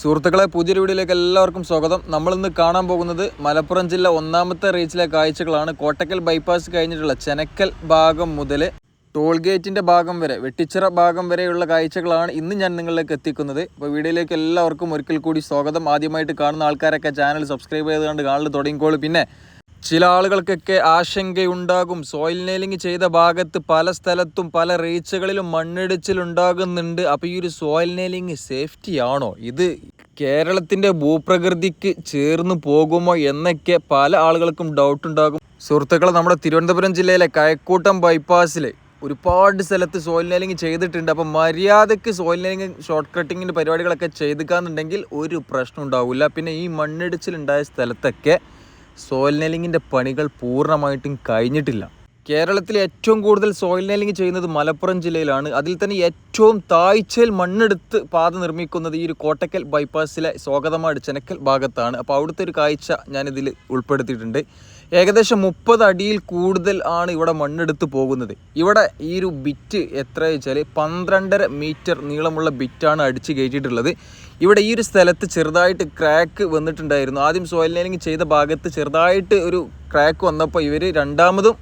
സുഹൃത്തുക്കളെ പുതിയൊരു വീഡിയോയിലേക്ക് എല്ലാവർക്കും സ്വാഗതം. നമ്മൾ ഇന്ന് കാണാൻ പോകുന്നത് മലപ്പുറം ജില്ല ഒന്നാമത്തെ റീച്ചിലെ കാഴ്ചകളാണ്. കോട്ടക്കൽ ബൈപ്പാസ് കഴിഞ്ഞിട്ടുള്ള ചെനക്കൽ ഭാഗം മുതൽ ടോൾ ഗേറ്റിന്റെ ഭാഗം വരെ വെട്ടിച്ചിറ ഭാഗം വരെയുള്ള കാഴ്ചകളാണ് ഇന്ന് ഞാൻ നിങ്ങളിലേക്ക് എത്തിക്കുന്നത്. അപ്പോൾ വീഡിയോയിലേക്ക് എല്ലാവർക്കും ഒരിക്കൽ കൂടി സ്വാഗതം. ആദ്യമായിട്ട് കാണുന്ന ആൾക്കാരൊക്കെ ചാനൽ സബ്സ്ക്രൈബ് ചെയ്തുകൊണ്ട് കാണൽ തുടങ്ങിക്കോളൂ. പിന്നെ ചില ആളുകൾക്കൊക്കെ ആശങ്കയുണ്ടാകും. സോയിൽ നെയിലിംഗ് ചെയ്ത ഭാഗത്ത് പല സ്ഥലത്തും പല റീച്ചുകളിലും മണ്ണിടിച്ചിലുണ്ടാകുന്നുണ്ട്. അപ്പോൾ ഈ ഒരു സോയിൽ നെയിലിംഗ് സേഫ്റ്റി ആണോ ഇത് കേരളത്തിന്റെ ഭൂപ്രകൃതിക്ക് ചേർന്ന് പോകുമോ എന്നൊക്കെ പല ആളുകൾക്കും ഡൗട്ട് ഉണ്ടാകും സുഹൃത്തുക്കളെ നമ്മുടെ തിരുവനന്തപുരം ജില്ലയിലെ കയക്കൂട്ടം ബൈപ്പാസിൽ ഒരുപാട് സ്ഥലത്ത് സോയിൽ നെയിലിംഗ് ചെയ്തിട്ടുണ്ട്. അപ്പം മര്യാദയ്ക്ക് സോയിൽ നെയിലിംഗ് ഷോർട്ട് കട്ടിങ്ങിന്റെ പരിപാടികളൊക്കെ ചെയ്തുക്കാന്നുണ്ടെങ്കിൽ ഒരു പ്രശ്നം ഉണ്ടാവില്ല പിന്നെ ഈ മണ്ണിടിച്ചിലുണ്ടായ സ്ഥലത്തൊക്കെ സോയിൽ നെല്ലിങ്ങിന്റെ പണികൾ പൂർണമായിട്ടും കഴിഞ്ഞിട്ടില്ല. കേരളത്തിൽ ഏറ്റവും കൂടുതൽ സോയിൽ നെല്ലിങ് ചെയ്യുന്നത് മലപ്പുറം ജില്ലയിലാണ്. അതിൽ തന്നെ ഏറ്റവും താഴ്ചയിൽ മണ്ണെടുത്ത് പാത നിർമ്മിക്കുന്നത് ഈ ഒരു കോട്ടക്കൽ ബൈപ്പാസിലെ സ്വാഗതമാട് ചെനക്കൽ ഭാഗത്താണ്. അപ്പോൾ അവിടുത്തെ ഒരു കാഴ്ച ഞാനിതിൽ ഉൾപ്പെടുത്തിയിട്ടുണ്ട്. ഏകദേശം മുപ്പത് അടിയിൽ കൂടുതൽ ആണ് ഇവിടെ മണ്ണെടുത്ത് പോകുന്നത്. ഇവിടെ ഈ ഒരു ബിറ്റ് എത്ര വെച്ചാൽ പന്ത്രണ്ടര മീറ്റർ നീളമുള്ള ബിറ്റാണ് അടിച്ച് കയറ്റിയിട്ടുള്ളത്. ഇവിടെ ഈ ഒരു സ്ഥലത്ത് ചെറുതായിട്ട് ക്രാക്ക് വന്നിട്ടുണ്ടായിരുന്നു. ആദ്യം സോയിൽ ലൈനിങ് ചെയ്ത ഭാഗത്ത് ചെറുതായിട്ട് ഒരു ക്രാക്ക് വന്നപ്പോൾ ഇവർ രണ്ടാമതും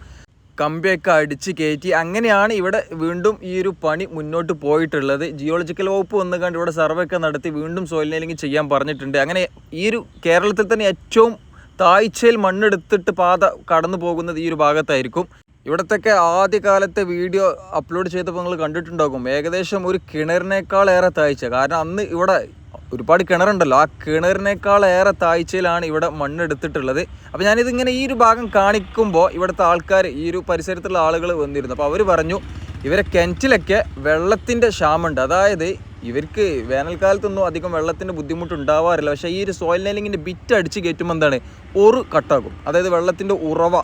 കമ്പിയൊക്കെ അടിച്ച് കയറ്റി. അങ്ങനെയാണ് ഇവിടെ വീണ്ടും ഈ ഒരു പണി മുന്നോട്ട് പോയിട്ടുള്ളത്. ജിയോളജിക്കൽ വകുപ്പ് വന്ന് കണ്ട് ഇവിടെ സർവേ ഒക്കെ നടത്തി വീണ്ടും സോയിൽ ലൈനിങ് ചെയ്യാൻ പറഞ്ഞിട്ടുണ്ട്. അങ്ങനെ ഈ ഒരു കേരളത്തിൽ തന്നെ ഏറ്റവും താഴ്ചയിൽ മണ്ണെടുത്തിട്ട് പാത കടന്നു പോകുന്നത് ഈ ഒരു ഭാഗത്തായിരിക്കും. ഇവിടത്തൊക്കെ ആദ്യകാലത്തെ വീഡിയോ അപ്ലോഡ് ചെയ്തപ്പോൾ നിങ്ങൾ കണ്ടിട്ടുണ്ടാകും. ഏകദേശം ഒരു കിണറിനേക്കാൾ ഏറെ താഴ്ച. കാരണം അന്ന് ഇവിടെ ഒരുപാട് കിണറുണ്ടല്ലോ. ആ കിണറിനേക്കാൾ ഏറെ താഴ്ചയിലാണ് ഇവിടെ മണ്ണെടുത്തിട്ടുള്ളത്. അപ്പോൾ ഞാനിതിങ്ങനെ ഈ ഒരു ഭാഗം കാണിക്കുമ്പോൾ ഇവിടുത്തെ ആൾക്കാർ ഈ ഒരു പരിസരത്തുള്ള ആളുകൾ വന്നിരുന്നു. അപ്പോൾ അവർ പറഞ്ഞു ഇവരെ കിണറ്റിലൊക്കെ വെള്ളത്തിന്റെ ക്ഷാമുണ്ട് അതായത് ഇവർക്ക് വേനൽക്കാലത്തൊന്നും അധികം വെള്ളത്തിന്റെ ബുദ്ധിമുട്ട് ഉണ്ടാവാറില്ല പക്ഷേ ഈ ഒരു സോയിൽ നെയിലിങ്ങിന്റെ ബിറ്റ് അടിച്ച് കയറ്റുമ്പോൾ എന്താണ്? ഒറു കട്ടാക്കും അതായത് വെള്ളത്തിന്റെ ഉറവ.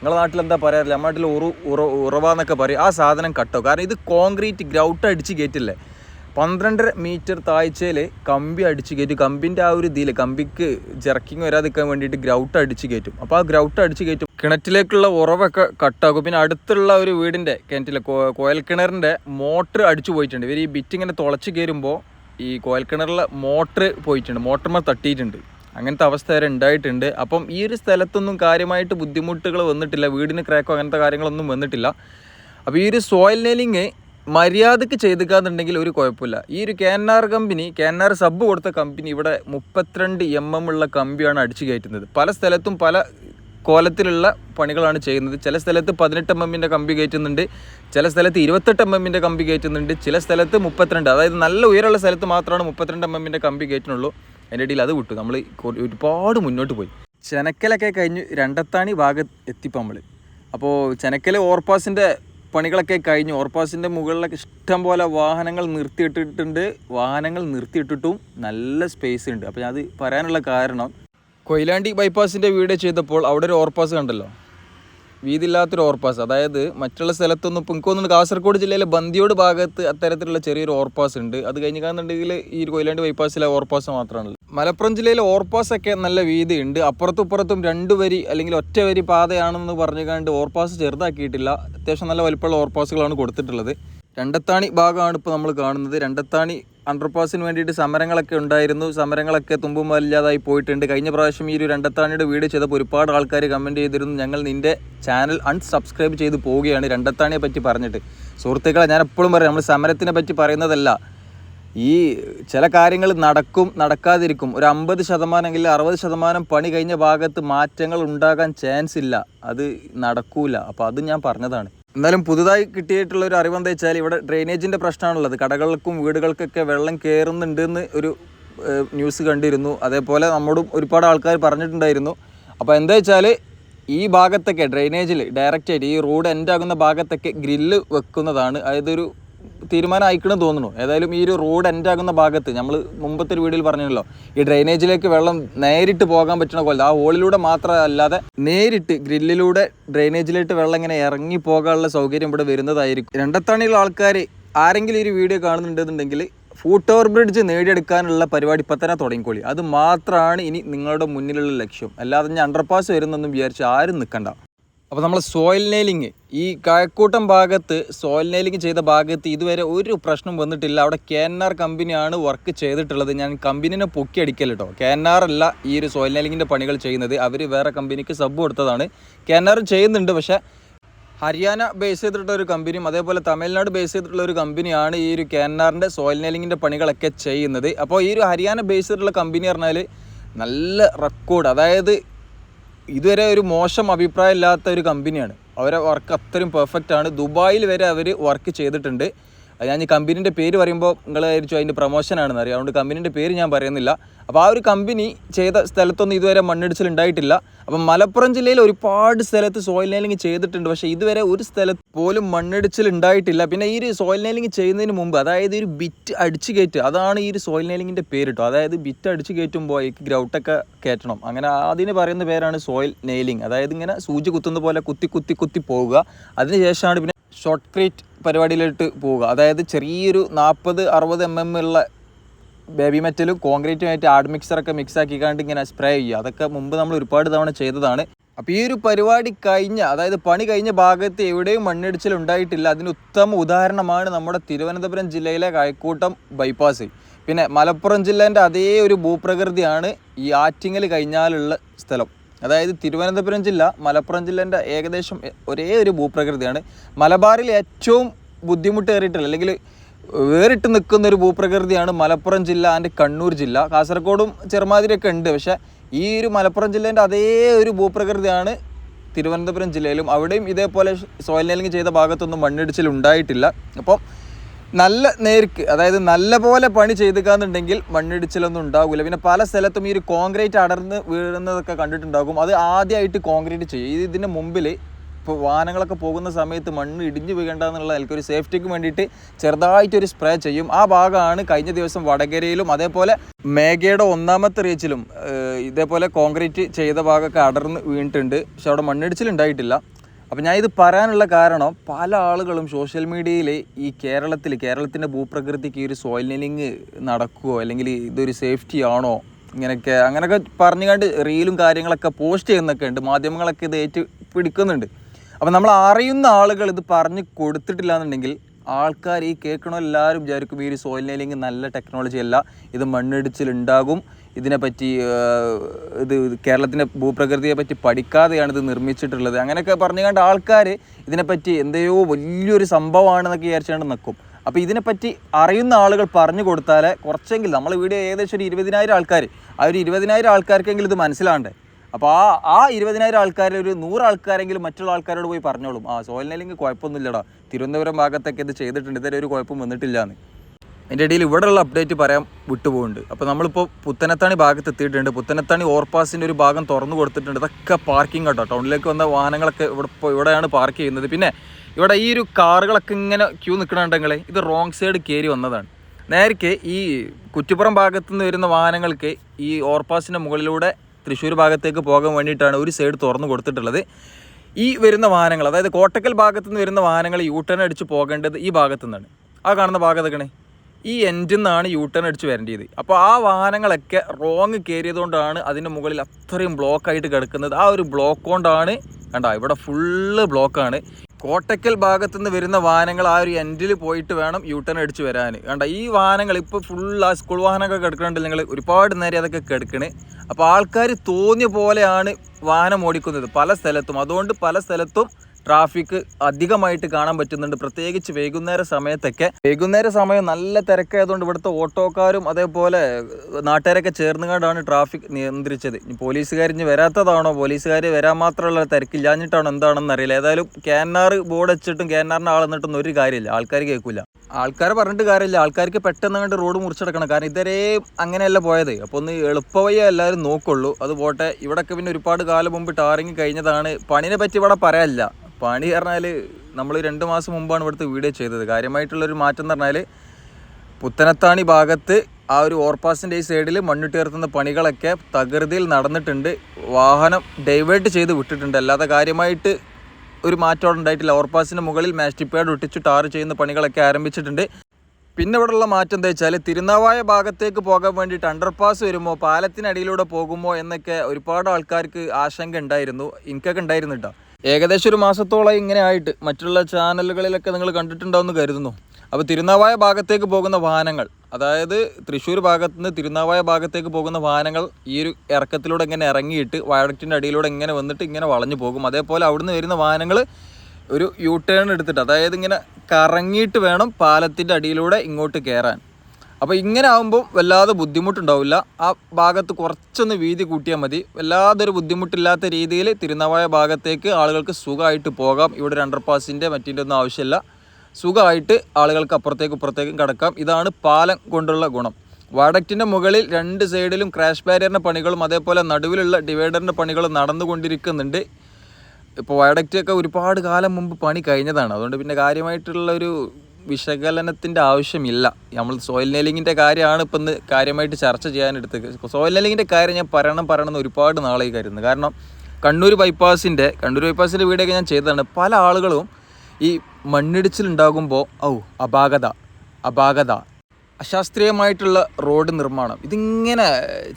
നിങ്ങളുടെ നാട്ടിൽ എന്താ പറയാറില്ല? നമ്മുടെ നാട്ടിൽ ഉറു ഉറ ഉറവ എന്നൊക്കെ പറയും. ആ സാധനം കട്ടോ കാരണം ഇത് കോൺക്രീറ്റ് ഗ്രൗട്ട് അടിച്ച് കയറ്റില്ലേ? പന്ത്രണ്ടര മീറ്റർ താഴ്ചയിൽ കമ്പി അടിച്ച് കയറ്റും. കമ്പിന്റെ ആ ഒരു ഇതിൽ കമ്പിക്ക് ജർക്കിങ് വരാതിരിക്കാൻ വേണ്ടിയിട്ട് ഗ്രൗട്ട് അടിച്ച് കയറ്റും. അപ്പോൾ ആ ഗ്രൗട്ട് അടിച്ച് കയറ്റും. കിണറ്റിലേക്കുള്ള ഉറവൊക്കെ കട്ടാക്കും പിന്നെ അടുത്തുള്ള ഒരു വീടിന്റെ കിണറ്റിലെ കോയൽ കിണറിന്റെ മോട്ടർ അടിച്ചു പോയിട്ടുണ്ട്. ഇവർ ഈ ബിറ്റ് ഇങ്ങനെ തുളച്ച് കയറുമ്പോൾ ഈ കോയൽ കിണറിലെ മോട്ടർ പോയിട്ടുണ്ട്. മോട്ടർമാർ തട്ടിയിട്ടുണ്ട്. അങ്ങനത്തെ അവസ്ഥ വരെ ഉണ്ടായിട്ടുണ്ട്. അപ്പം ഈ ഒരു സ്ഥലത്തൊന്നും കാര്യമായിട്ട് ബുദ്ധിമുട്ടുകൾ വന്നിട്ടില്ല. വീടിന് ക്രാക്കോ അങ്ങനത്തെ കാര്യങ്ങളൊന്നും വന്നിട്ടില്ല. അപ്പോൾ ഈ ഒരു സോയിൽ നെയിലിങ് മര്യാദയ്ക്ക് ചെയ്തുക്കാന്നുണ്ടെങ്കിൽ ഒരു കുഴപ്പമില്ല. ഈ ഒരു കാനാർ കമ്പനി കാനാർ സബ് കൊടുത്ത കമ്പനി ഇവിടെ മുപ്പത്തിരണ്ട് എം എം ഉള്ള കമ്പിയാണ് അടിച്ചു കയറ്റുന്നത്. പല സ്ഥലത്തും പല കോലത്തിലുള്ള പണികളാണ് ചെയ്യുന്നത്. ചില സ്ഥലത്ത് പതിനെട്ട് എം എമ്മിന്റെ കമ്പി കയറ്റുന്നുണ്ട് ചില സ്ഥലത്ത് ഇരുപത്തെട്ട് എം എമ്മിന്റെ കമ്പി കയറ്റുന്നുണ്ട് ചില സ്ഥലത്ത് മുപ്പത്തിരണ്ട്. അതായത് നല്ല ഉയരമുള്ള സ്ഥലത്ത് മാത്രമാണ് മുപ്പത്തിരണ്ട് എം എമ്മിന്റെ കമ്പി കയറ്റുന്നുള്ളൂ. എന്റെ ഇടയിൽ അത് വിട്ടു. നമ്മൾ ഒരുപാട് മുന്നോട്ട് പോയി. ചെനക്കലൊക്കെ കഴിഞ്ഞ് രണ്ടത്താണി ഭാഗത്ത് എത്തിപ്പോൾ നമ്മൾ അപ്പോൾ ചെനക്കൽ ഓവർപാസിന്റെ പണികളൊക്കെ കഴിഞ്ഞു. ഓവർപാസിന്റെ മുകളിലൊക്കെ ഇഷ്ടം പോലെ വാഹനങ്ങൾ നിർത്തിയിട്ടിട്ടുണ്ട്. വാഹനങ്ങൾ നിർത്തിയിട്ടിട്ടും നല്ല സ്പേസ് ഉണ്ട്. അപ്പോൾ അത് പറയാനുള്ള കാരണം കൊയിലാണ്ടി ബൈപ്പാസിന്റെ വീട് ചെയ്തപ്പോൾ അവിടെ ഒരു ഓവർപാസ് കണ്ടല്ലോ? വീതിയില്ലാത്തൊരു ഓവർപാസ് അതായത് മറ്റുള്ള സ്ഥലത്തൊന്നും ഇപ്പം എനിക്ക് തോന്നുന്നു കാസർഗോഡ് ജില്ലയിലെ ബന്ദിയോട് ഭാഗത്ത് അത്തരത്തിലുള്ള ചെറിയൊരു ഓവർപാസ് ഉണ്ട്. അത് കഴിഞ്ഞ് കാണുന്നുണ്ടെങ്കിൽ ഈ കൊയിലാണ്ട് ബൈപ്പാസിലെ ഓവർപാസ് മാത്രമാണ് മലപ്പുറം ജില്ലയിലെ ഓവർപാസൊക്കെ നല്ല ഉണ്ട് അപ്പുറത്തും ഇപ്പുറത്തും രണ്ട് വരി അല്ലെങ്കിൽ ഒറ്റ വരി പാതയാണെന്ന് പറഞ്ഞു കണ്ട് ഓവർപാസ് ചെറുതാക്കിയിട്ടില്ല. അത്യാവശ്യം നല്ല വലിപ്പമുള്ള ഓവർപാസുകളാണ് കൊടുത്തിട്ടുള്ളത്. രണ്ടത്താണി ഭാഗമാണ് ഇപ്പോൾ നമ്മൾ കാണുന്നത്. രണ്ടത്താണി അണ്ടർപാസിന് വേണ്ടിയിട്ട് സമരങ്ങളൊക്കെ ഉണ്ടായിരുന്നു. സമരങ്ങളൊക്കെ തുമ്പും വല്ലാതായി പോയിട്ടുണ്ട്. കഴിഞ്ഞ പ്രാവശ്യം ഈ ഒരു രണ്ടത്താണിയുടെ വീട് ചെയ്തപ്പോൾ ഒരുപാട് ആൾക്കാർ കമന്റ് ചെയ്തിരുന്നു. ഞങ്ങൾ നിന്റെ ചാനൽ അൺസബ്സ്ക്രൈബ് ചെയ്ത് പോവുകയാണ്. രണ്ടത്താണിയെ പറ്റി പറഞ്ഞിട്ട്. സുഹൃത്തുക്കളെ ഞാൻ എപ്പോഴും പറയാം നമ്മൾ സമരത്തിനെ പറ്റി പറയുന്നതല്ല. ഈ ചില കാര്യങ്ങൾ നടക്കും നടക്കാതിരിക്കും. ഒരു അമ്പത് ശതമാനം അല്ലെങ്കിൽ അറുപത് ശതമാനം പണി കഴിഞ്ഞ ഭാഗത്ത് മാറ്റങ്ങൾ ഉണ്ടാകാൻ ചാൻസ് ഇല്ല. അത് നടക്കൂല. അപ്പോൾ അത് ഞാൻ പറഞ്ഞതാണ്. എന്നാലും പുതുതായി കിട്ടിയിട്ടുള്ള ഒരു അറിവ് എന്താ വെച്ചാൽ ഇവിടെ ഡ്രെയിനേജിന്റെ പ്രശ്നമാണുള്ളത്. കടകൾക്കും വീടുകൾക്കൊക്കെ വെള്ളം കയറുന്നുണ്ട് എന്ന് ഒരു ന്യൂസ് കണ്ടിരുന്നു. അതേപോലെ നമ്മോടും ഒരുപാട് ആൾക്കാർ പറഞ്ഞിട്ടുണ്ടായിരുന്നു. അപ്പോൾ എന്താ വെച്ചാൽ ഈ ഭാഗത്തൊക്കെ ഡ്രെയിനേജിൽ ഡയറക്റ്റ് ആയിട്ട് ഈ റോഡ് എൻഡ് ആകുന്ന ഭാഗത്തൊക്കെ ഗ്രില്ല് വെക്കുന്നതാണ്. അതായത് ഒരു തീരുമാനം അയക്കണമെന്ന് തോന്നുന്നു. ഏതായാലും ഈ ഒരു റോഡ് എൻഡ് ആകുന്ന ഭാഗത്ത് നമ്മൾ മുമ്പത്തെ ഒരു വീഡിയോയിൽ പറഞ്ഞല്ലോ ഈ ഡ്രെയിനേജിലേക്ക് വെള്ളം നേരിട്ട് പോകാൻ പറ്റുന്ന പോലെ ആ ഹോളിലൂടെ മാത്രമല്ലാതെ നേരിട്ട് ഗ്രില്ലിലൂടെ ഡ്രെയിനേജിലേക്ക് വെള്ളം ഇങ്ങനെ ഇറങ്ങി പോകാനുള്ള സൗകര്യം ഇവിടെ വരുന്നതായിരിക്കും. രണ്ടത്താണിയുള്ള ആൾക്കാർ ആരെങ്കിലും ഈ വീഡിയോ കാണുന്നുണ്ടെന്നുണ്ടെങ്കിൽ ഫൂട്ട് ഓവർ ബ്രിഡ്ജ് നേടിയെടുക്കാനുള്ള പരിപാടി ഇപ്പം തന്നെ തുടങ്ങിക്കോളി. അത് മാത്രമാണ് ഇനി നിങ്ങളുടെ മുന്നിലുള്ള ലക്ഷ്യം. അല്ലാതെ ഞാൻ അണ്ടർപാസ് വരുന്നൊന്നും വിചാരിച്ച് ആരും നിൽക്കണ്ട. അപ്പോൾ നമ്മൾ സോയിൽ നെയിലിങ് ഈ കായക്കൂട്ടം ഭാഗത്ത് സോയിൽ നെയിലിങ് ചെയ്ത ഭാഗത്ത് ഇതുവരെ ഒരു പ്രശ്നം വന്നിട്ടില്ല. അവിടെ കെ എൻ ആർ കമ്പനിയാണ് വർക്ക് ചെയ്തിട്ടുള്ളത്. ഞാൻ കമ്പനിനെ പൊക്കി അടിക്കൽ കേട്ടോ കെ എൻ ആർ അല്ല ഈ ഒരു സോയിൽ നെയിലിങ്ങിന്റെ പണികൾ ചെയ്യുന്നത്. അവർ വേറെ കമ്പനിക്ക് സബ് കൊടുത്തതാണ്. കെ എൻ ആർ ചെയ്യുന്നുണ്ട് പക്ഷേ ഹരിയാന ബേസ് ചെയ്തിട്ടുള്ള ഒരു കമ്പനിയും അതേപോലെ തമിഴ്നാട് ബേസ് ചെയ്തിട്ടുള്ള ഒരു കമ്പനിയാണ് ഈ ഒരു കെ എൻ ആറിന്റെ സോയിൽ നെയിലിങ്ങിന്റെ പണികളൊക്കെ ചെയ്യുന്നത്. അപ്പോൾ ഈ ഒരു ഹരിയാന ബേസ് ചെയ്തിട്ടുള്ള കമ്പനി പറഞ്ഞാൽ നല്ല റെക്കോർഡ് അതായത് ഇതുവരെ ഒരു മോശം അഭിപ്രായം ഇല്ലാത്ത ഒരു കമ്പനിയാണ്. അവരെ വർക്ക് അത്രയും പെർഫെക്റ്റ് ആണ്. ദുബായിൽ വരെ അവർ വർക്ക് ചെയ്തിട്ടുണ്ട്. ഞാൻ ഈ കമ്പനീന്റെ പേര് പറയുമ്പോൾ നിങ്ങൾ അതിന്റെ പ്രൊമോഷൻ ആണെന്ന് അറിയാം. അതുകൊണ്ട് കമ്പനീന്റെ പേര് ഞാൻ പറയുന്നില്ല. അപ്പോൾ ആ ഒരു കമ്പനി ചെയ്ത സ്ഥലത്തൊന്നും ഇതുവരെ മണ്ണിടിച്ചിൽ ഉണ്ടായിട്ടില്ല അപ്പം മലപ്പുറം ജില്ലയിൽ ഒരുപാട് സ്ഥലത്ത് സോയിൽ നെയിലിംഗ് ചെയ്തിട്ടുണ്ട്. പക്ഷേ ഇതുവരെ ഒരു സ്ഥലത്ത് പോലും മണ്ണിടിച്ചിൽ ഉണ്ടായിട്ടില്ല പിന്നെ ഈ ഒരു സോയിൽ നെയിലിംഗ് ചെയ്യുന്നതിന് മുമ്പ് അതായത് ഒരു ബിറ്റ് അടിച്ച് കയറ്റുക അതാണ് ഈ ഒരു സോയിൽ നെയിലിങ്ങിന്റെ പേര് കേട്ടോ അതായത് ബിറ്റ് അടിച്ച് കയറ്റുമ്പോൾ ഈ ഗ്രൗട്ടൊക്കെ കയറ്റണം. അങ്ങനെ അതിന് പറയുന്ന പേരാണ് സോയിൽ നെയിലിംഗ് അതായത് ഇങ്ങനെ സൂചി കുത്തുന്ന പോലെ കുത്തി കുത്തി കുത്തി പോവുക. അതിനുശേഷമാണ് പിന്നെ ഷോർട്ട് ക്രീറ്റ് പരിപാടിയിലോട്ട് പോവുക. അതായത് ചെറിയൊരു നാൽപ്പത് അറുപത് എം എം ഉള്ള ബേബി മെറ്റലും കോൺക്രീറ്റുമായിട്ട് ആഡ് മിക്സറൊക്കെ മിക്സ് ആക്കിക്കാണ്ട് ഇങ്ങനെ സ്പ്രേ ചെയ്യുക. അതൊക്കെ മുമ്പ് നമ്മൾ ഒരുപാട് തവണ ചെയ്തതാണ്. അപ്പോൾ ഈ ഒരു പരിപാടി കഴിഞ്ഞ അതായത് പണി കഴിഞ്ഞ ഭാഗത്ത് എവിടെയും മണ്ണിടിച്ചിൽ ഉണ്ടായിട്ടില്ല. അതിന് ഉത്തമ ഉദാഹരണമാണ് നമ്മുടെ തിരുവനന്തപുരം ജില്ലയിലെ കഴക്കൂട്ടം ബൈപ്പാസ് പിന്നെ മലപ്പുറം ജില്ലേന്റെ അതേ ഒരു ഭൂപ്രകൃതിയാണ് ഈ ആറ്റിങ്ങൽ കഴിഞ്ഞാലുള്ള സ്ഥലം. അതായത് തിരുവനന്തപുരം ജില്ല മലപ്പുറം ജില്ലേന്റെ ഏകദേശം ഒരേ ഒരു ഭൂപ്രകൃതിയാണ്. മലബാറിൽ ഏറ്റവും ബുദ്ധിമുട്ട് ബുദ്ധിമുട്ടേറിയിട്ടുള്ള അല്ലെങ്കിൽ വേറിട്ട് നിൽക്കുന്ന ഒരു ഭൂപ്രകൃതിയാണ് മലപ്പുറം ജില്ല ആൻഡ് കണ്ണൂർ ജില്ല. കാസർഗോഡും ചെറുമാതിരിയൊക്കെ ഉണ്ട്. പക്ഷേ ഈ ഒരു മലപ്പുറം ജില്ലേന്റെ അതേ ഒരു ഭൂപ്രകൃതിയാണ് തിരുവനന്തപുരം ജില്ലയിലും. അവിടെയും ഇതേപോലെ സോയിൽ നെയിലിംഗ് ചെയ്ത ഭാഗത്തൊന്നും മണ്ണിടിച്ചിൽ ഉണ്ടായിട്ടില്ല. അപ്പം നല്ല നേർക്ക് അതായത് നല്ല പോലെ പണി ചെയ്തുക്കാന്നുണ്ടെങ്കിൽ മണ്ണിടിച്ചിലൊന്നും ഉണ്ടാവില്ല. പിന്നെ പല സ്ഥലത്തും ഈ ഒരു കോൺക്രീറ്റ് അടർന്ന് വീഴുന്നതൊക്കെ കണ്ടിട്ടുണ്ടാകും. അത് ആദ്യമായിട്ട് കോൺക്രീറ്റ് ചെയ്യും. ഇതിന് മുമ്പിൽ ഇപ്പോൾ വാഹനങ്ങളൊക്കെ പോകുന്ന സമയത്ത് മണ്ണ് ഇടിഞ്ഞു വീഴണ്ടെന്നുള്ള ഒരു സേഫ്റ്റിക്ക് വേണ്ടിയിട്ട് ചെറുതായിട്ടൊരു സ്പ്രേ ചെയ്യും. ആ ഭാഗമാണ് കഴിഞ്ഞ ദിവസം വടകരയിലും അതേപോലെ മേഘയുടെ ഒന്നാമത്തെ റീച്ചിലും ഇതേപോലെ കോൺക്രീറ്റ് ചെയ്ത ഭാഗമൊക്കെ അടർന്ന് വീണിട്ടുണ്ട്. പക്ഷെ അവിടെ മണ്ണിടിച്ചിലുണ്ടായിട്ടില്ല. അപ്പം അപ്പോൾ ഞാൻ ഇത് പറയാനുള്ള കാരണം പല ആളുകളും സോഷ്യൽ മീഡിയയിൽ ഈ കേരളത്തിൽ കേരളത്തിന്റെ ഭൂപ്രകൃതിക്ക് ഈ ഒരു സോയിൽ നെല്ലിങ് നടക്കുമോ അല്ലെങ്കിൽ ഇതൊരു സേഫ്റ്റി ആണോ ഇങ്ങനെയൊക്കെ അങ്ങനെയൊക്കെ പറഞ്ഞുകൊണ്ട് റീലും കാര്യങ്ങളൊക്കെ പോസ്റ്റ് ചെയ്യുന്നൊക്കെ ഉണ്ട്. മാധ്യമങ്ങളൊക്കെ ഇത് ഏറ്റു പിടിക്കുന്നുണ്ട് അപ്പം നമ്മൾ അറിയുന്ന ആളുകൾ ഇത് പറഞ്ഞു കൊടുത്തിട്ടില്ല എന്നുണ്ടെങ്കിൽ ആൾക്കാർ ഈ കേൾക്കണ എല്ലാവരും വിചാരിക്കും ഈ ഒരു സോയിൽ നെയിലിംഗ് നല്ല ടെക്നോളജി അല്ല. ഇത് മണ്ണിടിച്ചിലുണ്ടാകും. ഇതിനെപ്പറ്റി ഇത് കേരളത്തിന്റെ ഭൂപ്രകൃതിയെ പറ്റി പഠിക്കാതെയാണ് ഇത് നിർമ്മിച്ചിട്ടുള്ളത്. അങ്ങനെയൊക്കെ പറഞ്ഞു കണ്ട ആൾക്കാർ ഇതിനെപ്പറ്റി എന്തെയോ വലിയൊരു സംഭവമാണെന്നൊക്കെ വിചാരിച്ചുകൊണ്ട് നിൽക്കും അപ്പോൾ ഇതിനെപ്പറ്റി അറിയുന്ന ആളുകൾ പറഞ്ഞു കൊടുത്താൽ കുറച്ചെങ്കിലും നമ്മൾ വീഡിയോ ഏകദേശം ഒരു ഇരുപതിനായിരം ആൾക്കാർ ആ ഒരു ഇരുപതിനായിരം ആൾക്കാർക്കെങ്കിലും ഇത് മനസ്സിലാണ്ടേ അപ്പോൾ ആ ആ ഇരുപതിനായിരം ആൾക്കാരിൽ ഒരു നൂറ് ആൾക്കാരെങ്കിലും മറ്റുള്ള ആൾക്കാരോട് പോയി പറഞ്ഞോളും. ആ നെയിലിംഗ് കുഴപ്പമൊന്നുമില്ലടാ. തിരുവനന്തപുരം ഭാഗത്തൊക്കെ ഇത് ചെയ്തിട്ടുണ്ട്. ഇതുവരെ ഒരു കുഴപ്പം വന്നിട്ടില്ല എന്ന് എന്റെ ഇടയിൽ ഇവിടെയുള്ള അപ്ഡേറ്റ് പറയാൻ വിട്ടുപോകുന്നുണ്ട്. അപ്പോൾ നമ്മളിപ്പോൾ പുത്തനത്താണി ഭാഗത്ത് എത്തിയിട്ടുണ്ട്. പുത്തനത്താണി ഓവർപാസിന്റെ ഒരു ഭാഗം തുറന്നു കൊടുത്തിട്ടുണ്ട്. ഇതൊക്കെ പാർക്കിംഗ് കേട്ടോ ടൗണിലേക്ക് വന്ന വാഹനങ്ങളൊക്കെ ഇവിടെ ഇവിടെയാണ് പാർക്ക് ചെയ്യുന്നത്. പിന്നെ ഇവിടെ ഈ ഒരു കാറുകളൊക്കെ ഇങ്ങനെ ക്യൂ നിൽക്കണുണ്ടെങ്കിൽ ഇത് റോങ് സൈഡ് കയറി വന്നതാണ്. നേരത്തെ ഈ കുറ്റിപ്പുറം ഭാഗത്തുനിന്ന് വരുന്ന വാഹനങ്ങൾക്ക് ഈ ഓവർപാസിന്റെ മുകളിലൂടെ തൃശ്ശൂർ ഭാഗത്തേക്ക് പോകാൻ വേണ്ടിയിട്ടാണ് ഒരു സൈഡ് തുറന്നു കൊടുത്തിട്ടുള്ളത്. ഈ വരുന്ന വാഹനങ്ങൾ അതായത് കോട്ടക്കൽ ഭാഗത്തു നിന്ന് വരുന്ന വാഹനങ്ങൾ യൂ ടേൺ അടിച്ച് പോകേണ്ടത് ഈ ഭാഗത്തു നിന്നാണ്. ആ കാണുന്ന ഭാഗത്തൊക്കെ ഈ എൻഡിൽ നിന്നാണ് യൂ ടേൺ അടിച്ച് വരേണ്ടത്. അപ്പോൾ ആ വാഹനങ്ങളൊക്കെ റോങ് കയറിയതുകൊണ്ടാണ് അതിന്റെ മുകളിൽ അത്രയും ബ്ലോക്കായിട്ട് കിടക്കുന്നത്. ആ ഒരു ബ്ലോക്ക് കൊണ്ടാണ് കണ്ട ഇവിടെ ഫുള്ള് ബ്ലോക്കാണ് കോട്ടക്കൽ ഭാഗത്തുനിന്ന് വരുന്ന വാഹനങ്ങൾ ആ ഒരു എൻഡിൽ പോയിട്ട് വേണം യൂ ടേൺ അടിച്ച് വരാൻ. കണ്ട ഈ വാഹനങ്ങൾ ഇപ്പോൾ ഫുൾ ആ സ്കൂൾ വാഹനമൊക്കെ കിടക്കുന്നുണ്ട് നിങ്ങൾ ഒരുപാട് നേരം അതൊക്കെ കിടക്കണേ. അപ്പോൾ ആൾക്കാർ തോന്നിയ പോലെയാണ് വാഹനം ഓടിക്കുന്നത്. പല സ്ഥലത്തും. അതുകൊണ്ട് പല സ്ഥലത്തും ട്രാഫിക് അധികമായിട്ട് കാണാൻ പറ്റുന്നുണ്ട്. പ്രത്യേകിച്ച് വൈകുന്നേര സമയത്തൊക്കെ. വൈകുന്നേര സമയം നല്ല തിരക്കായതുകൊണ്ട് ഇവിടുത്തെ ഓട്ടോക്കാരും അതേപോലെ നാട്ടുകാരൊക്കെ ചേർന്നുകൊണ്ടാണ് ട്രാഫിക് നിയന്ത്രിച്ചത്. ഇനി വരാത്തതാണോ? പോലീസുകാർ വരാൻ മാത്രമുള്ള തിരക്കില്ലാഞ്ഞിട്ടാണോ? എന്താണെന്ന് അറിയില്ല. ഏതായാലും ക്യാനാർ ബോർഡ് വെച്ചിട്ടും ക്യാനാറിന്റെ ആൾ നിന്നിട്ടൊന്നും ഒരു കാര്യമില്ല. ആൾക്കാർ കേൾക്കില്ല ആൾക്കാരെ പറഞ്ഞിട്ട് കാര്യമില്ല. ആൾക്കാർക്ക് പെട്ടെന്ന് അങ്ങോട്ട് റോഡ് മുറിച്ചെടുക്കണം. കാരണം ഇതുവരെ അങ്ങനെയല്ല പോയത്. അപ്പോൾ ഒന്ന് എളുപ്പവയ്യ എല്ലാവരും നോക്കുള്ളൂ. അത് പോട്ടെ ഇവിടെയൊക്കെ പിന്നെ ഒരുപാട് കാലം മുമ്പ് ടാറിങ് കഴിഞ്ഞതാണ്. പണിനെ പറ്റി ഇവിടെ പറയാനില്ല പണി പറഞ്ഞാൽ നമ്മൾ രണ്ട് മാസം മുമ്പാണ് ഇവിടുത്തെ വീഡിയോ ചെയ്തത്. കാര്യമായിട്ടുള്ളൊരു മാറ്റം എന്ന് പറഞ്ഞാൽ പുത്തനത്താണി ഭാഗത്ത് ആ ഒരു ഓവർപാസിന്റെ ഈ സൈഡിൽ മണ്ണിട്ട് ഉയർത്തുന്ന പണികളൊക്കെ തകൃതിയിൽ നടന്നിട്ടുണ്ട്. വാഹനം ഡൈവേർട്ട് ചെയ്ത് വിട്ടിട്ടുണ്ട്. അല്ലാതെ കാര്യമായിട്ട് ഒരു മാറ്റം ഉണ്ടായിട്ടില്ല. ഓവർപാസിന്റെ മുകളിൽ മാസ്റ്റിപ്പാഡ് ഒട്ടിച്ച് ടാർ ചെയ്യുന്ന പണികളൊക്കെ ആരംഭിച്ചിട്ടുണ്ട്. പിന്നെ ഇവിടെയുള്ള മാറ്റം എന്താ വെച്ചാൽ തിരുനാവായ ഭാഗത്തേക്ക് പോകാൻ വേണ്ടിയിട്ട് അണ്ടർപാസ് വരുമോ പാലത്തിനടിയിലൂടെ പോകുമോ എന്നൊക്കെ ഒരുപാട് ആൾക്കാർക്ക് ആശങ്ക ഉണ്ടായിരുന്നു എനിക്കൊക്കെ ഉണ്ടായിരുന്നു കേട്ടോ ഏകദേശം ഒരു മാസത്തോളം ഇങ്ങനെ ആയിട്ട് മറ്റുള്ള ചാനലുകളിലൊക്കെ നിങ്ങൾ കണ്ടിട്ടുണ്ടാവുമെന്ന് കരുതുന്നു. അപ്പോൾ തിരുനാവായ ഭാഗത്തേക്ക് പോകുന്ന വാഹനങ്ങൾ അതായത് തൃശ്ശൂർ ഭാഗത്ത് നിന്ന് തിരുനാവായ ഭാഗത്തേക്ക് പോകുന്ന വാഹനങ്ങൾ ഈ ഒരു ഇറക്കത്തിലൂടെ ഇങ്ങനെ ഇറങ്ങിയിട്ട് വയഡക്റ്റിന്റെ അടിയിലൂടെ ഇങ്ങനെ വന്നിട്ട് ഇങ്ങനെ വളഞ്ഞു പോകും. അതേപോലെ അവിടുന്ന് വരുന്ന വാഹനങ്ങൾ ഒരു യു ടേൺ എടുത്തിട്ട് അതായത് ഇങ്ങനെ കറങ്ങിയിട്ട് വേണം പാലത്തിന്റെ അടിയിലൂടെ ഇങ്ങോട്ട് കയറാൻ അപ്പോൾ ഇങ്ങനെ ആകുമ്പോൾ വല്ലാതെ ബുദ്ധിമുട്ടുണ്ടാവില്ല. ആ ഭാഗത്ത് കുറച്ചൊന്ന് വീതി കൂട്ടിയാൽ മതി. വല്ലാതെ ഒരു ബുദ്ധിമുട്ടില്ലാത്ത രീതിയിൽ തിരുനാവായ ഭാഗത്തേക്ക് ആളുകൾക്ക് സുഖമായിട്ട് പോകാം. ഇവിടെ ഒരു അണ്ടർപാസിന്റെ മറ്റിന്റെ ഒന്നും ആവശ്യമില്ല. സുഖമായിട്ട് ആളുകൾക്ക് അപ്പുറത്തേക്കും ഇപ്പുറത്തേക്കും കിടക്കാം. ഇതാണ് പാലം കൊണ്ടുള്ള ഗുണം. വാഡക്റ്റിന്റെ മുകളിൽ രണ്ട് സൈഡിലും ക്രാഷ് ബാരിയറിന്റെ പണികളും അതേപോലെ നടുവിലുള്ള ഡിവൈഡറിന്റെ പണികളും നടന്നുകൊണ്ടിരിക്കുന്നുണ്ട്. ഇപ്പോൾ വയഡക്റ്റൊക്കെ ഒരുപാട് കാലം മുമ്പ് പണി കഴിഞ്ഞതാണ്. അതുകൊണ്ട് പിന്നെ കാര്യമായിട്ടുള്ള ഒരു വിശകലനത്തിന്റെ ആവശ്യമില്ല. നമ്മൾ സോയിൽ നെയിലിങ്ങിന്റെ കാര്യമാണ് ഇപ്പം ഇന്ന് കാര്യമായിട്ട് ചർച്ച ചെയ്യാനെടുത്തത്. സോയിൽ നെയിലിങ്ങിന്റെ കാര്യം ഞാൻ പറയണം പറയണം എന്ന് ഒരുപാട് നാളായി കരുതുന്നു. കാരണം കണ്ണൂർ ബൈപ്പാസിന്റെ കണ്ണൂർ ബൈപ്പാസിന്റെ വീടൊക്കെ ഞാൻ ചെയ്തതാണ്. പല ആളുകളും ഈ മണ്ണിടിച്ചിലുണ്ടാകുമ്പോൾ ഔ അപാകത അപാകത അശാസ്ത്രീയമായിട്ടുള്ള റോഡ് നിർമ്മാണം. ഇതിങ്ങനെ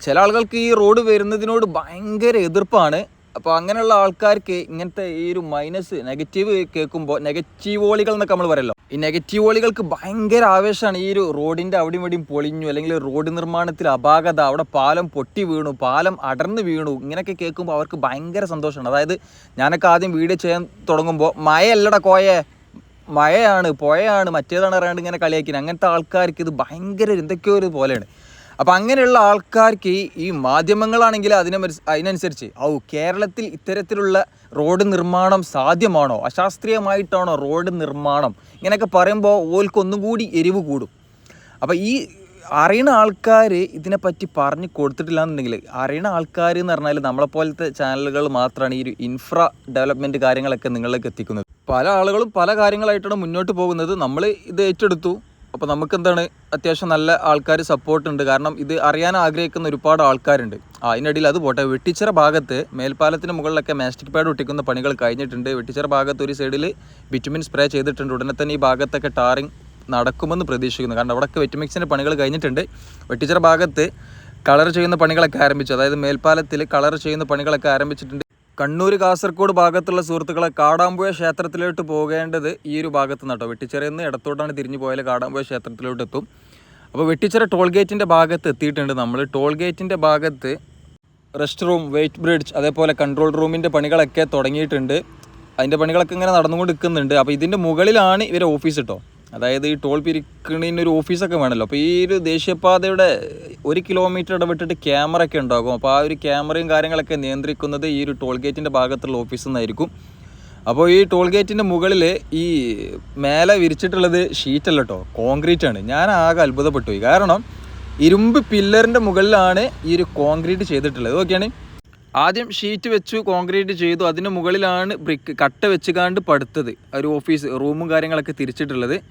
ചില ആളുകൾക്ക് ഈ റോഡ് വരുന്നതിനോട് ഭയങ്കര എതിർപ്പാണ്. അപ്പോൾ അങ്ങനെയുള്ള ആൾക്കാർക്ക് ഇങ്ങനത്തെ ഈ ഒരു മൈനസ് നെഗറ്റീവ് കേൾക്കുമ്പോൾ നെഗറ്റീവോളികൾ എന്നൊക്കെ നമ്മൾ പറയല്ലോ. ഈ നെഗറ്റീവ് നെഗറ്റീവോളികൾക്ക് ഭയങ്കര ആവേശമാണ് ഈ ഒരു റോഡിന്റെ അവിടെയും ഇവിടെയും പൊളിഞ്ഞു അല്ലെങ്കിൽ റോഡ് നിർമ്മാണത്തിൽ അപാകത അവിടെ പാലം പൊട്ടി വീണു പാലം അടർന്ന് വീണു ഇങ്ങനെയൊക്കെ കേൾക്കുമ്പോൾ അവർക്ക് ഭയങ്കര സന്തോഷമാണ്. അതായത് ഞാനൊക്കെ ആദ്യം വീഡിയോ ചെയ്യാൻ തുടങ്ങുമ്പോൾ മഴയല്ലട കോയെ മഴയാണ് പുഴയാണ് മറ്റേതാണ് അറിയാണ്ട് ഇങ്ങനെ കളിയാക്കി അങ്ങനത്തെ ആൾക്കാർക്ക് ഇത് ഭയങ്കര എന്തൊക്കെയോ ഒരു പോലെയാണ്. അപ്പം അങ്ങനെയുള്ള ആൾക്കാർക്ക് ഈ- മാധ്യമങ്ങളാണെങ്കിൽ അതിനെ അതിനനുസരിച്ച് ഔ കേരളത്തിൽ ഇത്തരത്തിലുള്ള റോഡ് നിർമ്മാണം സാധ്യമാണോ? അശാസ്ത്രീയമായിട്ടാണോ റോഡ് നിർമ്മാണം? ഇങ്ങനെയൊക്കെ പറയുമ്പോൾ ഓൽക്കൊന്നും കൂടി എരിവ് കൂടും. അപ്പോൾ ഈ അറിയണ ആൾക്കാർ ഇതിനെപ്പറ്റി പറഞ്ഞു കൊടുത്തിട്ടില്ല എന്നുണ്ടെങ്കിൽ അറിയണ ആൾക്കാർ എന്ന് പറഞ്ഞാൽ നമ്മളെപ്പോലത്തെ ചാനലുകൾ മാത്രമാണ് ഈ ഒരു ഇൻഫ്ര ഡെവലപ്മെന്റ് കാര്യങ്ങളൊക്കെ നിങ്ങളിലേക്ക് എത്തിക്കുന്നത്. പല ആളുകളും പല കാര്യങ്ങളായിട്ടാണ് മുന്നോട്ട് പോകുന്നത്. നമ്മൾ ഇത് ഏറ്റെടുത്തു. അപ്പോൾ നമുക്ക് എന്താണ് അത്യാവശ്യം നല്ല ആൾക്കാർ സപ്പോർട്ടുണ്ട് കാരണം ഇത് അറിയാൻ ആഗ്രഹിക്കുന്ന ഒരുപാട് ആൾക്കാരുണ്ട്. ആ അതിനിടയിൽ അത് പോട്ടെ. വെട്ടിച്ചിറ ഭാഗത്ത് മേൽപ്പാലത്തിന് മുകളിലൊക്കെ മാസ്റ്റിക് പാഡ് ഒട്ടിക്കുന്ന പണികൾ കഴിഞ്ഞിട്ടുണ്ട്. വെട്ടിച്ചിറ ഭാഗത്ത് ഒരു സൈഡിൽ വിറ്റമിൻ സ്പ്രേ ചെയ്തിട്ടുണ്ട്. ഉടനെ തന്നെ ഈ ഭാഗത്തൊക്കെ ടാറിങ് നടക്കുമെന്ന് പ്രതീക്ഷിക്കുന്നു. കാരണം അവിടെയൊക്കെ വെറ്റിമിക്സിന്റെ പണികൾ കഴിഞ്ഞിട്ടുണ്ട്. വെട്ടിച്ചിറ ഭാഗത്ത് കളർ ചെയ്യുന്ന പണികളൊക്കെ ആരംഭിച്ചു. അതായത് മേൽപ്പാലത്തിൽ കളർ ചെയ്യുന്ന പണികളൊക്കെ ആരംഭിച്ചിട്ടുണ്ട്. കണ്ണൂർ കാസർഗോഡ് ഭാഗത്തുള്ള സുഹൃത്തുക്കളെ കാടാമ്പുഴ ക്ഷേത്രത്തിലോട്ട് പോകേണ്ടത് ഈ ഒരു ഭാഗത്ത് നിന്നാട്ടോ വെട്ടിച്ചിറയിൽ നിന്ന് ഇടത്തോട്ടാണ് തിരിഞ്ഞു പോയാൽ കാടാമ്പുഴ ക്ഷേത്രത്തിലോട്ട് എത്തും. അപ്പോൾ വെട്ടിച്ചിറ ടോൾ ഗേറ്റിന്റെ ഭാഗത്ത് എത്തിയിട്ടുണ്ട് നമ്മൾ. ടോൾ ഗേറ്റിന്റെ ഭാഗത്ത് റെസ്റ്റ് റൂം വെയിറ്റ് ബ്രിഡ്ജ് അതേപോലെ കൺട്രോൾ റൂമിന്റെ പണികളൊക്കെ തുടങ്ങിയിട്ടുണ്ട്. അതിന്റെ പണികളൊക്കെ ഇങ്ങനെ നടന്നുകൊണ്ട് നിൽക്കുന്നുണ്ട്. അപ്പോൾ ഇതിന്റെ മുകളിലാണ് ഇവരെ ഓഫീസ് കേട്ടോ അതായത് ഈ ടോൾ പിരിക്കണിന് ഒരു ഓഫീസൊക്കെ വേണമല്ലോ. അപ്പോൾ ഈ ഒരു ദേശീയപാതയുടെ ഒരു കിലോമീറ്റർ ഇടവിട്ടിട്ട് ക്യാമറ ഒക്കെ ഉണ്ടാകും. അപ്പോൾ ആ ഒരു ക്യാമറയും കാര്യങ്ങളൊക്കെ നിയന്ത്രിക്കുന്നത് ഈ ഒരു ടോൾ ഗേറ്റിന്റെ ഭാഗത്തുള്ള ഓഫീസിൽ നിന്നായിരിക്കും. അപ്പോൾ ഈ ടോൾ ഗേറ്റിന്റെ മുകളിൽ ഈ മേലെ വിരിച്ചിട്ടുള്ളത് ഷീറ്റല്ല കേട്ടോ കോൺക്രീറ്റ് ആണ് ഞാൻ ആകെ അത്ഭുതപ്പെട്ടു കാരണം ഇരുമ്പ് പില്ലറിന്റെ മുകളിലാണ് ഈ ഒരു കോൺക്രീറ്റ് ചെയ്തിട്ടുള്ളത്. ഓക്കെയാണ് ആദ്യം ഷീറ്റ് വെച്ചു കോൺക്രീറ്റ് ചെയ്തു. അതിന് മുകളിലാണ് ബ്രിക്ക് കട്ട വെച്ചുകാണ്ട് പടുത്തത്. ഒരു ഓഫീസ് റൂമും കാര്യങ്ങളൊക്കെ തിരിച്ചിട്ടുള്ളത്.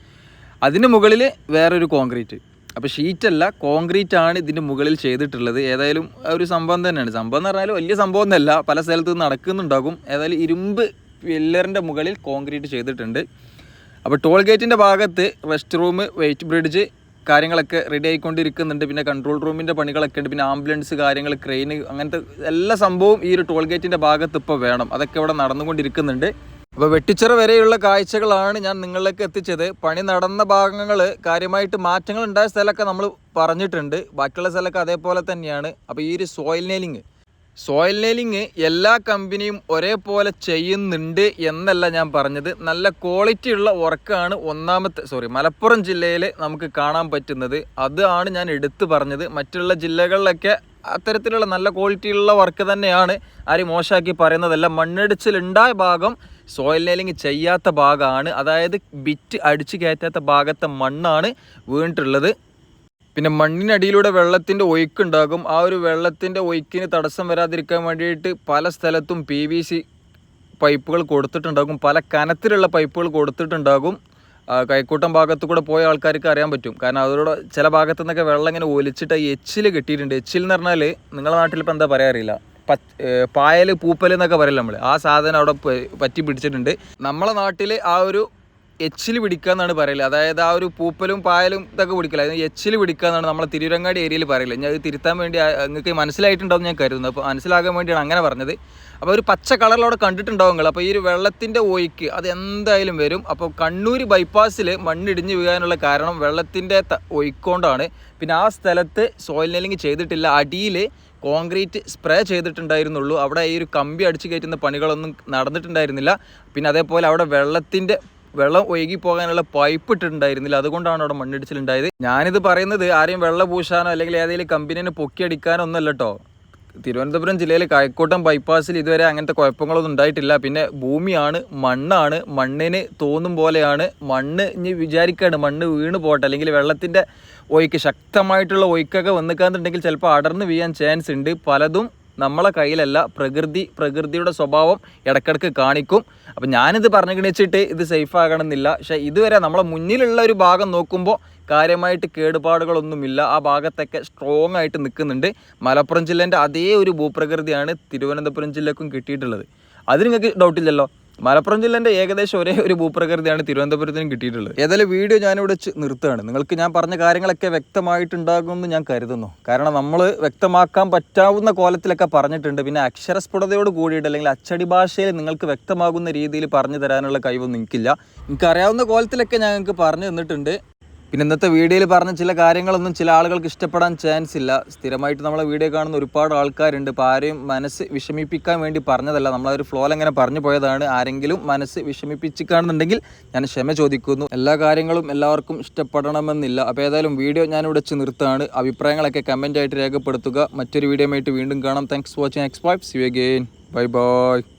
അതിന് മുകളിൽ വേറൊരു കോൺക്രീറ്റ് അപ്പോൾ ഷീറ്റല്ല കോൺക്രീറ്റ് ആണ് ഇതിന്റെ മുകളിൽ ചെയ്തിട്ടുള്ളത്. ഏതായാലും ഒരു സംഭവം തന്നെയാണ്. സംഭവം എന്ന് പറഞ്ഞാൽ വലിയ സംഭവം ഒന്നല്ല. പല സ്ഥലത്തും നടക്കുന്നുണ്ടാകും. ഏതായാലും ഇരുമ്പ് പില്ലറിന്റെ മുകളിൽ കോൺക്രീറ്റ് ചെയ്തിട്ടുണ്ട്. അപ്പോൾ ടോൾ ഗേറ്റിന്റെ ഭാഗത്ത് റെസ്റ്റ് റൂം വെയിറ്റ് ബ്രിഡ്ജ് കാര്യങ്ങളൊക്കെ റെഡി ആയിക്കൊണ്ടിരിക്കുന്നുണ്ട്. പിന്നെ കൺട്രോൾ റൂമിന്റെ പണികളൊക്കെ ഉണ്ട്. പിന്നെ ആംബുലൻസ് കാര്യങ്ങൾ ക്രെയിൻ അങ്ങനത്തെ എല്ലാ സംഭവവും ഈ ഒരു ടോൾ ഗേറ്റിന്റെ ഭാഗത്ത് ഇപ്പോൾ വേണം. അതൊക്കെ ഇവിടെ നടന്നുകൊണ്ടിരിക്കുന്നുണ്ട്. അപ്പോൾ വെട്ടിച്ചിറ വരെയുള്ള കാഴ്ചകളാണ് ഞാൻ നിങ്ങളിലേക്ക് എത്തിച്ചത്. പണി നടന്ന ഭാഗങ്ങൾ കാര്യമായിട്ട് മാറ്റങ്ങൾ ഉണ്ടായ സ്ഥലമൊക്കെ നമ്മൾ പറഞ്ഞിട്ടുണ്ട്. ബാക്കിയുള്ള സ്ഥലമൊക്കെ അതേപോലെ തന്നെയാണ്. അപ്പോൾ ഈ ഒരു സോയിൽ നെയിലിങ് സോയിൽ നെയിലിങ് എല്ലാ കമ്പനിയും ഒരേപോലെ ചെയ്യുന്നുണ്ട് എന്നല്ല ഞാൻ പറഞ്ഞത്. നല്ല ക്വാളിറ്റി ഉള്ള വർക്കാണ് ഒന്നാമത്തെ സോറി മലപ്പുറം ജില്ലയിൽ നമുക്ക് കാണാൻ പറ്റുന്നത്. അതാണ് ഞാൻ എടുത്തു പറഞ്ഞത്. മറ്റുള്ള ജില്ലകളിലൊക്കെ അത്തരത്തിലുള്ള നല്ല ക്വാളിറ്റി ഉള്ള വർക്ക് തന്നെയാണ് ആരും മോശമാക്കി പറയുന്നതല്ല. മണ്ണിടിച്ചിലുണ്ടായ ഭാഗം സോയിൽ നെയിലിങ് ചെയ്യാത്ത ഭാഗമാണ്. അതായത് ബിറ്റ് അടിച്ചു കയറ്റാത്ത ഭാഗത്തെ മണ്ണാണ് വീണിട്ടുള്ളത്. പിന്നെ മണ്ണിനടിയിലൂടെ വെള്ളത്തിന്റെ ഒഴുക്കുണ്ടാകും. ആ ഒരു വെള്ളത്തിന്റെ ഒഴുക്കിന് തടസ്സം വരാതിരിക്കാൻ വേണ്ടിയിട്ട് പല സ്ഥലത്തും പി വി സി പൈപ്പുകൾ കൊടുത്തിട്ടുണ്ടാകും. പല കനത്തിലുള്ള പൈപ്പുകൾ കൊടുത്തിട്ടുണ്ടാകും. കൈക്കൂട്ടം ഭാഗത്ത് കൂടെ പോയ ആൾക്കാർക്ക് അറിയാൻ പറ്റും. കാരണം അതിലൂടെ ചില ഭാഗത്തു നിന്നൊക്കെ വെള്ളം ഇങ്ങനെ ഒലിച്ചിട്ട് എച്ചിൽ കിട്ടിയിട്ടുണ്ട്. എച്ചിൽ എന്ന് പറഞ്ഞാൽ നിങ്ങളുടെ നാട്ടിൽ ഇപ്പം എന്താ പറയാ അറിയില്ല. പായൽ പൂപ്പൽ എന്നൊക്കെ പറയില്ല നമ്മൾ ആ സാധനം അവിടെ പറ്റി പിടിച്ചിട്ടുണ്ട്. നമ്മളെ നാട്ടിൽ ആ ഒരു എച്ചിൽ പിടിക്കുക എന്നാണ് പറയൽ. അതായത് ആ ഒരു പൂപ്പലും പായലും ഇതൊക്കെ പിടിക്കില്ല അതിന് എച്ചിൽ പിടിക്കുക എന്നാണ് നമ്മളെ തിരുവരങ്ങാടി ഏരിയയിൽ പറയില്ല ഞാൻ അത് തിരുത്താൻ വേണ്ടി നിങ്ങൾക്ക് മനസ്സിലായിട്ടുണ്ടാവും ഞാൻ കരുതുന്നു. അപ്പോൾ മനസ്സിലാകാൻ വേണ്ടിയാണ് അങ്ങനെ പറഞ്ഞത്. അപ്പോൾ ഒരു പച്ച കളറിലവിടെ കണ്ടിട്ടുണ്ടാവും നിങ്ങൾ. അപ്പോൾ ഈ ഒരു വെള്ളത്തിന്റെ ഒഴുക്ക് അത് എന്തായാലും വരും. അപ്പോൾ കണ്ണൂർ ബൈപ്പാസിൽ മണ്ണിടിഞ്ഞ് വീഴാനുള്ള കാരണം വെള്ളത്തിന്റെ ഒഴുക്കൊണ്ടാണ് പിന്നെ ആ സ്ഥലത്ത് സോയിൽ നെല്ലിങ് ചെയ്തിട്ടില്ല. അടിയിൽ കോൺക്രീറ്റ് സ്പ്രേ ചെയ്തിട്ടുണ്ടായിരുന്നുള്ളൂ. അവിടെ ഈ ഒരു കമ്പി അടിച്ചു കയറ്റുന്ന പണികളൊന്നും നടന്നിട്ടുണ്ടായിരുന്നില്ല. പിന്നെ അതേപോലെ അവിടെ വെള്ളത്തിന്റെ വെള്ളം ഒഴുകി പോകാനുള്ള പൈപ്പ് ഇട്ടിട്ടുണ്ടായിരുന്നില്ല. അതുകൊണ്ടാണ് അവിടെ മണ്ണിടിച്ചിലുണ്ടായത്. ഞാനിത് പറയുന്നത് ആരെയും വെള്ളം പൂശാനോ അല്ലെങ്കിൽ ഏതെങ്കിലും കമ്പനീനെ പൊക്കിയടിക്കാനോ ഒന്നല്ല കേട്ടോ തിരുവനന്തപുരം ജില്ലയിലെ കായക്കോട്ടം ബൈപ്പാസിൽ ഇതുവരെ അങ്ങനത്തെ കുഴപ്പങ്ങളൊന്നും ഉണ്ടായിട്ടില്ല. പിന്നെ ഭൂമിയാണ് മണ്ണാണ് മണ്ണിന് തോന്നും പോലെയാണ്. മണ്ണ് ഇനി വിചാരിക്കുകയാണ് മണ്ണ് വീണ് പോട്ടെ. അല്ലെങ്കിൽ വെള്ളത്തിന്റെ ഒഴുക്ക് ശക്തമായിട്ടുള്ള ഒഴുക്കൊക്കെ വന്നിക്കാന്നുണ്ടെങ്കിൽ ചിലപ്പോൾ അടർന്ന് വീഴാൻ ചാൻസ് ഉണ്ട്. പലതും നമ്മളെ കയ്യിലല്ല പ്രകൃതി പ്രകൃതിയുടെ സ്വഭാവം ഇടക്കിടക്ക് കാണിക്കും. അപ്പം ഞാനിത് പറഞ്ഞു ഗണിച്ചിട്ട് ഇത് സേഫ് ആകണമെന്നില്ല. പക്ഷേ ഇതുവരെ നമ്മളെ മുന്നിലുള്ള ഒരു ഭാഗം നോക്കുമ്പോൾ കാര്യമായിട്ട് കേടുപാടുകളൊന്നുമില്ല. ആ ഭാഗത്തൊക്കെ സ്ട്രോങ് ആയിട്ട് നിൽക്കുന്നുണ്ട്. മലപ്പുറം ജില്ലേന്റെ അതേ ഒരു ഭൂപ്രകൃതിയാണ് തിരുവനന്തപുരം ജില്ലക്കും കിട്ടിയിട്ടുള്ളത്. അത് നിങ്ങൾക്ക് ഡൗട്ടില്ലല്ലോ മലപ്പുറം ജില്ലേന്റെ ഏകദേശം ഒരേ ഒരു ഭൂപ്രകൃതിയാണ് തിരുവനന്തപുരത്തിനും കിട്ടിയിട്ടുള്ളത്. ഏതായാലും വീഡിയോ ഞാനിവിടെ നിർത്തുകയാണ്. നിങ്ങൾക്ക് ഞാൻ പറഞ്ഞ കാര്യങ്ങളൊക്കെ വ്യക്തമായിട്ടുണ്ടാകുമെന്ന് ഞാൻ കരുതുന്നു. കാരണം നമ്മൾ വ്യക്തമാക്കാൻ പറ്റാവുന്ന കോലത്തിലൊക്കെ പറഞ്ഞിട്ടുണ്ട്. പിന്നെ അക്ഷരസ്ഫുടതയോട് കൂടിയിട്ട് അല്ലെങ്കിൽ അച്ചടി ഭാഷയിൽ നിങ്ങൾക്ക് വ്യക്തമാകുന്ന രീതിയിൽ പറഞ്ഞു തരാനുള്ള കഴിവൊന്നും എനിക്കില്ല. എനിക്കറിയാവുന്ന കോലത്തിലൊക്കെ ഞാൻ നിങ്ങൾക്ക് പറഞ്ഞു തന്നിട്ടുണ്ട്. പിന്നെ ഇന്നത്തെ വീഡിയോയിൽ പറഞ്ഞ ചില കാര്യങ്ങളൊന്നും ചില ആളുകൾക്ക് ഇഷ്ടപ്പെടാൻ ചാൻസ് ഇല്ല. സ്ഥിരമായിട്ട് നമ്മളെ വീഡിയോ കാണുന്ന ഒരുപാട് ആൾക്കാരുണ്ട്. ഇപ്പോൾ ആരെയും മനസ്സ് വിഷമിപ്പിക്കാൻ വേണ്ടി പറഞ്ഞതല്ല. നമ്മളൊരു ഫ്ലോയിൽ അങ്ങനെ പറഞ്ഞു പോയതാണ്. ആരെങ്കിലും മനസ്സ് വിഷമിപ്പിച്ച് കാണുന്നുണ്ടെങ്കിൽ ഞാൻ ക്ഷമ ചോദിക്കുന്നു. എല്ലാ കാര്യങ്ങളും എല്ലാവർക്കും ഇഷ്ടപ്പെടണമെന്നില്ല. അപ്പോൾ ഏതായാലും വീഡിയോ ഞാൻ ഇവിടെ വെച്ച് നിർത്താണ് അഭിപ്രായങ്ങളൊക്കെ കമന്റ് ആയിട്ട് രേഖപ്പെടുത്തുക. മറ്റൊരു വീഡിയോ ആയിട്ട് വീണ്ടും കാണാം. താങ്ക്സ് വാച്ചിങ് എക്സ്പൈപ്സ് യു അഗെയിൻ ബൈ ബൈ